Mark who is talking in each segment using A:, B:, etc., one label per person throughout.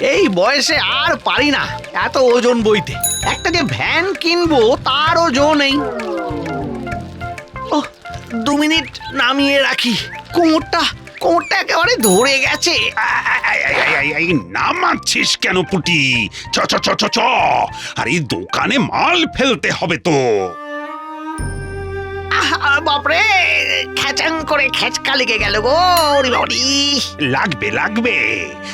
A: এই বয়সে আর পারি না এত ওজন বইতে। একটা যে ভ্যান কিনবো তারও জো নেই। দু মিনিট নামিয়ে রাখি। কোমরটা কোমরটা একেবারে ধরে গেছে।
B: নামাচ্ছিস কেন পুটি? চ চ চ চ। আর এই দোকানে মাল ফেলতে হবে তো।
A: বাপরে খেচাং করে খেচকা লেগে গেল গো
B: লাগবে লাগবে।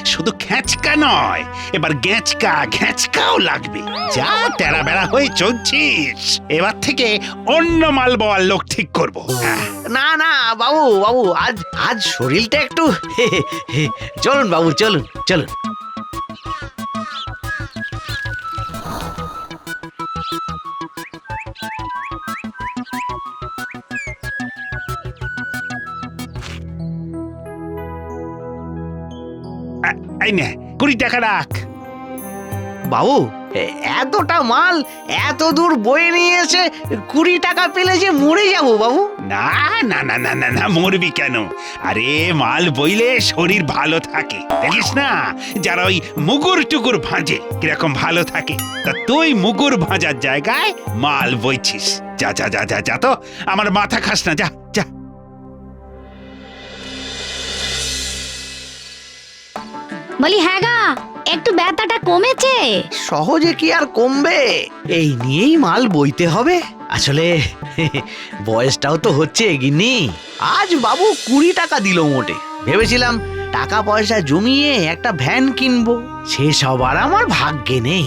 B: শুধু খেঁচকা নয় এবার গেঁচকা ঘেঁচকাও লাগবে। যা তেরা বেড়া হয়ে চলছিস। এবার থেকে অন্য মাল বওয়ার লোক ঠিক করব।
A: না না বাবু বাবু আজ আজ শরীরটা একটু চলুন বাবু চলুন চলুন।
B: এই নে কুড়ি টাকা রাখ
A: বাবু এ- এতটা মাল এত দূর বয়ে নিয়ে এসে কুড়ি টাকা পেলে যে মরে যাব বাবু?
B: না না না না না না মরবি কেন? আরে মাল বইলে শরীর ভালো থাকে। দেখিস না যারা ওই মুগুর টুকুর ভাঁজে কীরকম ভালো থাকে। তা তুই মুগুর ভাঁজার জায়গায় মাল বইছিস। যা যা যা যা যা তো আমার মাথা খাস না যা যা।
C: বলি হ্যাঁ গা একটু ব্যথাটা কমেছে।
A: সহজে কি আর কমবে? এই নিয়েই মাল বইতে হবে। আসলে বয়সটাও তো হচ্ছে গিন্নি। আজ বাবু কুড়ি টাকা দিল মোটে। ভেবেছিলাম টাকা পয়সা জমিয়ে একটা ভ্যান কিনবো। সে সবার আমার ভাগ্যে নেই।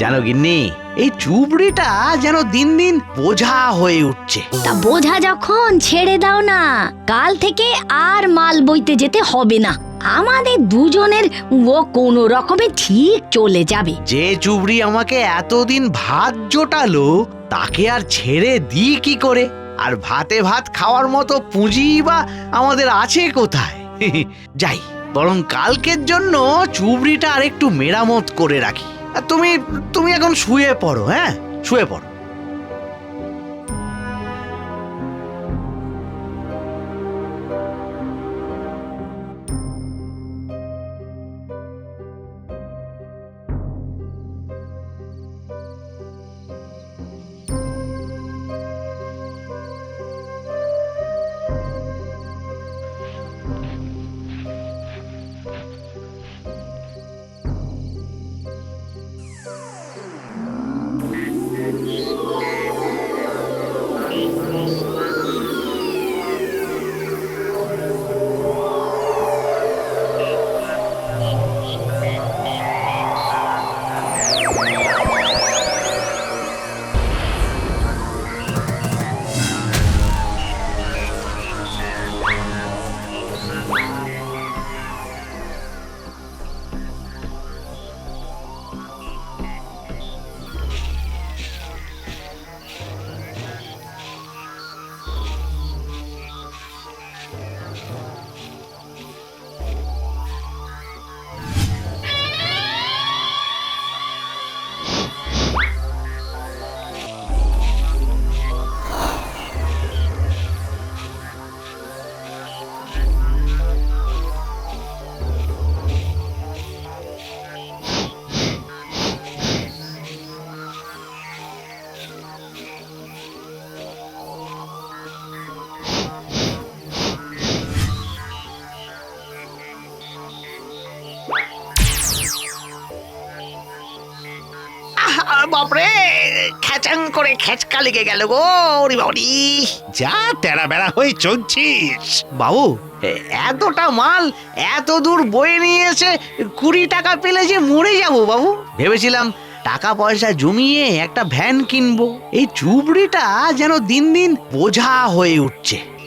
A: জানো গিন্নি এই চুবড়িটা যেন দিন দিন বোঝা হয়ে উঠছে।
C: তা বোঝা যখন ছেড়ে দাও না কাল থেকে আর মাল বইতে যেতে হবে না। আমাদের দুজনের ও কোনো রকমে ঠিক চলে যাবে।
A: যে চুবড়ি আমাকে এতদিন ভাত জোটালো, তাকে আর ছেড়ে দিই কি করে? আর ভাতে ভাত খাওয়ার মতো পুঁজি বা আমাদের আছে কোথায়? যাই, বরং কালকের জন্য চুবড়িটা আর একটু মেরামত করে রাখি। আর তুমি তুমি এখন শুয়ে পড়ো হ্যাঁ? শুয়ে পড়ো। বাপরে খেচাং করে খেচকা লেগে গেল গো ওরে বাবারি।
B: যা তেরা বেড়া হয়ে চলছিস।
A: বাবু এ- এতটা মাল এত দূর বয়ে নিয়ে এসে কুড়ি টাকা পেলে যে মরে যাব বাবু। ভেবেছিলাম টাকা পয়সা জমিয়ে একটা ভ্যান কিনবো। এই চুবড়িটা যেন দিন দিন বোঝা হয়ে উঠছে।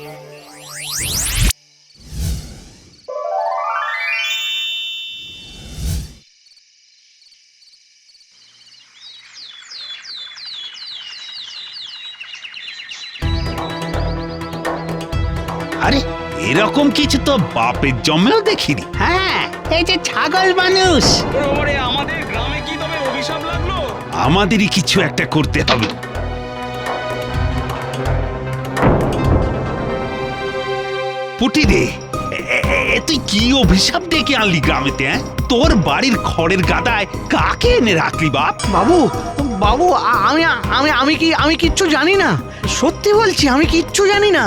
B: এরকম কিছু তো বাপের জন্মেও দেখিনি। হ্যাঁ এই যে ছাগল মানুষ।
D: ওরে আমাদের গ্রামে কি তবে অভিশাপ লাগল?
B: আমাদেরই কিছু একটা করতে হবে। পুটি রে তুই কি অভিশাপ ডেকে আনলি গ্রামেতে হ্যাঁ? তোর বাড়ির খড়ের গাদায় কাকে এনে রাখলি বাপ?
A: বাবু বাবু আমি আমি আমি কি আমি কিচ্ছু জানি না। সত্যি বলছি আমি কিচ্ছু জানি না।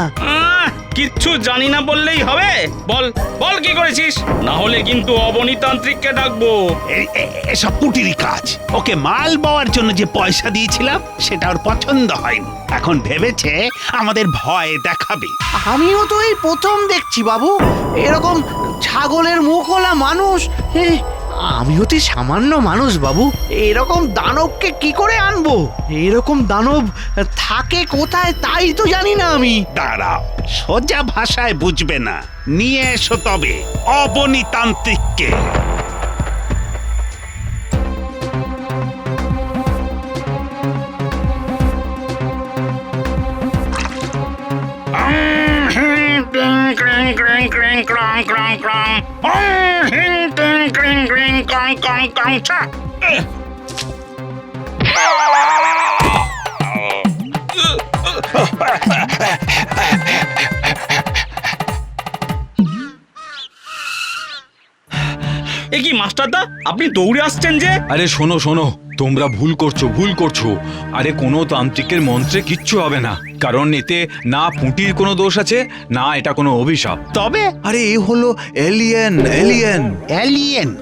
D: কিচ্ছু জানি না বললেই হবে। বল বল কি করেছিস? না হলে কিন্তু অবনীতান্ত্রিককে ডাকবো।
B: এ- এ- এসব পুটিরই কাজ। ওকে মাল বওয়ার জন্য যে পয়সা দিয়েছিলাম সেটা ওর পছন্দ হয়নি। এখন ভেবেছে আমাদের ভয় দেখাবে।
A: আমিও তো এই প্রথম দেখছি বাবু। এরকম ছাগলের মুখওয়ালা মানুষ এ, আমি অতি সামান্য মানুষ বাবু। এরকম দানবকে কি করে আনব? এরকম দানব থাকে কোথায় তাই তো জানি না আমি।
B: দাঁড়াও সোজা ভাষায় বুঝবে না। নিয়ে এসো তবে অবনীতান্ত্রিককে।
D: এ কি মাস্টারদা আপনি দৌড়ে আসছেন যে?
E: আরে শোনো শোনো তোমরা ভুল করছ ভুল করছ। আরে কোনো তান্ত্রিকের মন্ত্রে কিচ্ছু হবে না। কারণ এতে না পুঁটির কোনো দোষ আছে না এটা কোনো অভিশাপ।
B: তবে?
E: আরে এ হলো এলিয়েন এলিয়েন
B: অ্যালিয়েন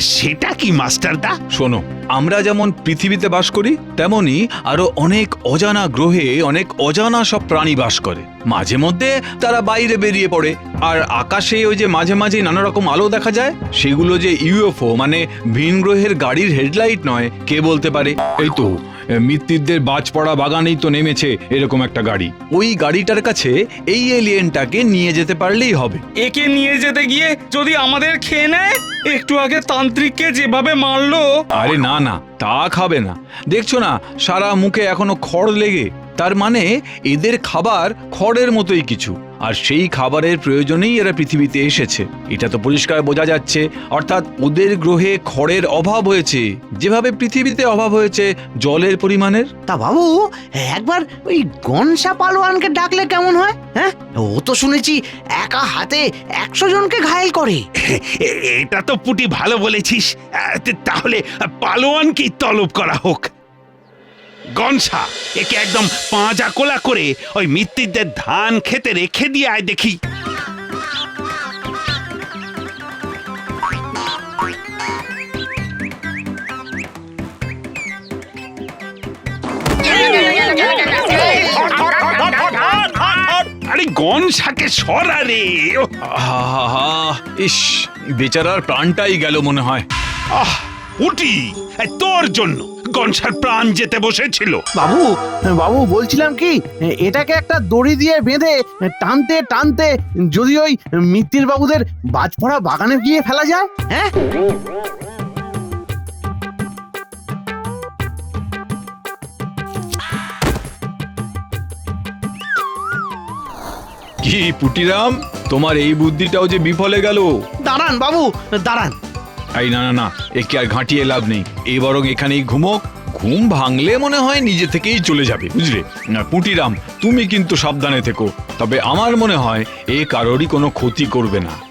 B: সেটা কি মাস্টারদা
E: শোনো আমরা যেমন পৃথিবীতে বাস করি তেমনি আরও অনেক অজানা গ্রহে অনেক অজানা সব প্রাণী বাস করে। মাঝে মধ্যে তারা বাইরে বেরিয়ে পড়ে আর আকাশে ওই যে মাঝে মাঝে নানা রকম আলো দেখা যায় সেগুলো যে ইউএফও মানে ভিন গ্রহের গাড়ির হেডলাইট নয় কে বলতে পারে? এই তো মৃত্যুদের বাজ পড়া বাগানেই তো নেমেছে এরকম একটা গাড়ি। ওই গাড়িটার কাছে এই এলিয়েনটাকে নিয়ে যেতে পারলেই হবে।
D: একে নিয়ে যেতে গিয়ে যদি আমাদের খেয়ে নেয় একটু আগে তান্ত্রিককে যেভাবে মারলো।
E: আরে না না তা খাবে না। দেখছ না সারা মুখে এখনও খড় লেগে তার মানে এদের খাবার খড়ের মতোই কিছু আর সেই খাবারের প্রয়োজনেই এরা পৃথিবীতে এসেছে। এটা তো পরিষ্কার বোঝা যাচ্ছে। অর্থাৎ ওদের গ্রহে খড়ের অভাব হয়েছে। যেভাবে পৃথিবীতে অভাব হয়েছে জলের পরিমাণের?
A: তা বাবু একবার ওই গনসা পালোয়ানকে ডাকলে কেমন হয় হ্যাঁ? ও তো শুনেছি একা হাতে একশো জনকে ঘায়েল করে।
B: এটা তো পুটি ভালো বলেছিস। তাহলে পালোয়ানকেই তলব করা হোক। গনসা একে একদম পাঁজা কোলা করে ওই মৃত্যুদের ধান খেতে রেখে দিয়ে আয় দেখি। আরে গনসাকে সরা রে।
E: ইস বেচারার প্রাণটাই গেল মনে হয়।
B: আহ উটি তোর জন্য। গনসার প্রাণ যেতে বসেছিল।
A: বাবু বাবু বলছিলাম কি এটাকে একটা দড়ি দিয়ে বেঁধে টানতে টানতে যদি ওই মিত্তির বাবুদের বাজপড়া বাগানে গিয়ে ফেলা যায় হ্যাঁ?
E: কি পুটিরাম তোমার এই বুদ্ধিটাও যে বিফলে গেল?
A: দাঁড়ান বাবু দাঁড়ান।
E: এই না না না, একে আর ঘাঁটিয়ে লাভ নেই। এই বরং এখানেই ঘুমোক। ঘুম ভাঙলে মনে হয় নিজে থেকেই চলে যাবে, বুঝলে? পুটিরাম, তুমি কিন্তু সাবধানে থেকো। তবে আমার মনে হয় এ কারোরই কোনো ক্ষতি করবে না।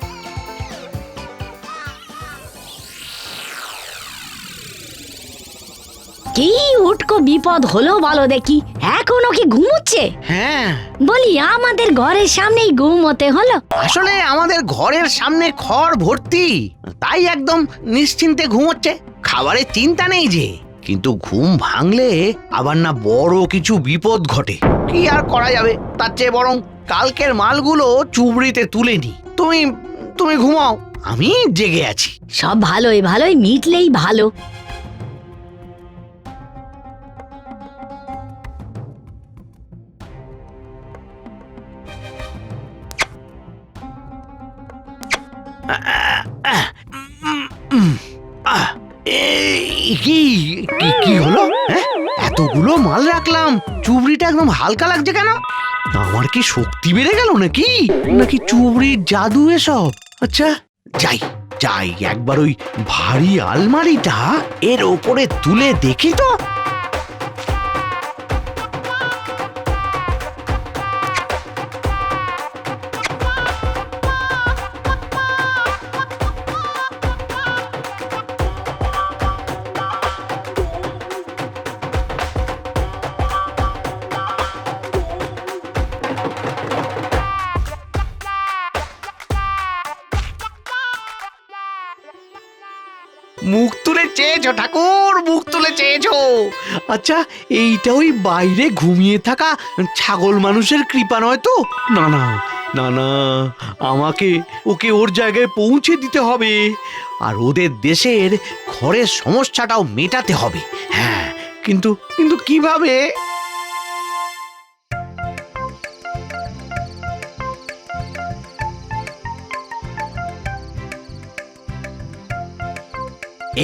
C: কি উটকো বিপদ হলো বলো দেখি। এখনও কি ঘুমোচ্ছে?
A: হ্যাঁ।
C: বলি আমাদের ঘরের সামনেই ঘুমোতে হলো।
A: আসলে আমাদের ঘরের সামনে খড় ভর্তি তাই একদম নিশ্চিন্তে ঘুমোচ্ছে। খাবারের চিন্তা নেই যে কিন্তু ঘুম ভাঙলে আবার না বড় কিছু বিপদ ঘটে। কি আর করা যাবে? তার চেয়ে বরং কালকের মালগুলো চুবড়িতে তুলে নি। তুমি তুমি ঘুমাও। আমি জেগে আছি।
C: সব ভালোই ভালোই মিটলেই ভালো।
A: কি কি হলো হ্যাঁ? এতগুলো মাল রাখলাম, চুবড়িটা একদম হালকা লাগছে কেন? আমার কি শক্তি বেড়ে গেল নাকি? নাকি চুবড়ির জাদু এসব? আচ্ছা যাই যাই, একবার ওই ভারী আলমারিটা এর ওপরে তুলে দেখি তো। মুখ তুলে চেয়েছো, ঠাকুর, মুখ তুলে চেয়েছো। আচ্ছা এইটা ওই বাইরে ঘুমিয়ে থাকা ছাগল মানুষের কৃপা নয় তো? না না না না, আমাকে ওকে ওর জায়গায় পৌঁছে দিতে হবে। আর ওদের দেশের ঘরের সমস্যাটাও মেটাতে হবে। হ্যাঁ কিন্তু কিন্তু কীভাবে?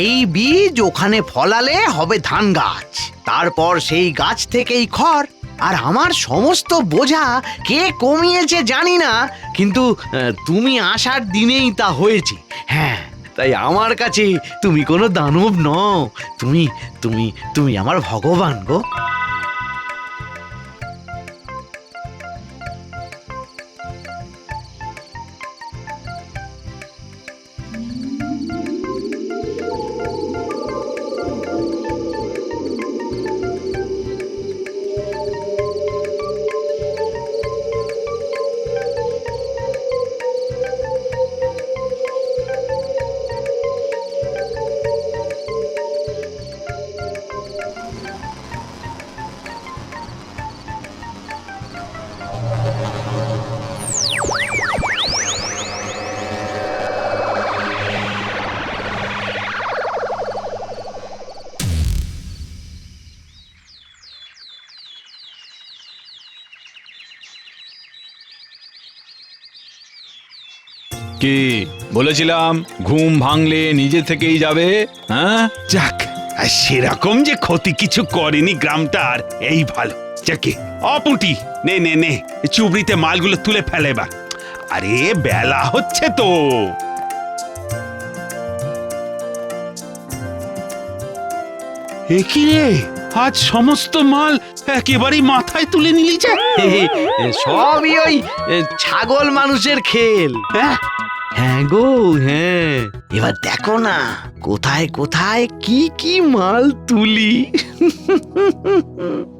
A: এই বীজ ওখানে ফলালে হবে ধান গাছ। তারপর সেই গাছ থেকেই খড়। আর আমার সমস্ত বোঝা কে কমিয়েছে জানি না, কিন্তু তুমি আসার দিনেই তা হয়েছে। হ্যাঁ তাই আমার কাছে তুমি কোনো দানব নও। তুমি তুমি তুমি আমার ভগবান গো।
E: কি? বলেছিলাম ঘুম ভাঙলে নিজে থেকেই যাবে হ্যাঁ?
B: যাক আর সেরকম যে ক্ষতি কিছু করেনি গ্রামটার এই ভালো। যাকে অপুটি নে নে নে চুবড়িতে মালগুলো তুলে ফেলে এবার। আরে বেলা হচ্ছে তো। এ রে? আজ সমস্ত মাল একেবারেই মাথায় তুলে নিলি যে?
A: সবই ওই ছাগল মানুষের খেল।
B: হ্যাঁ?
A: হ্যাঁ গো হ্যাঁ। এবার দেখো না কোথায় কোথায় কি কি মাল তুলি?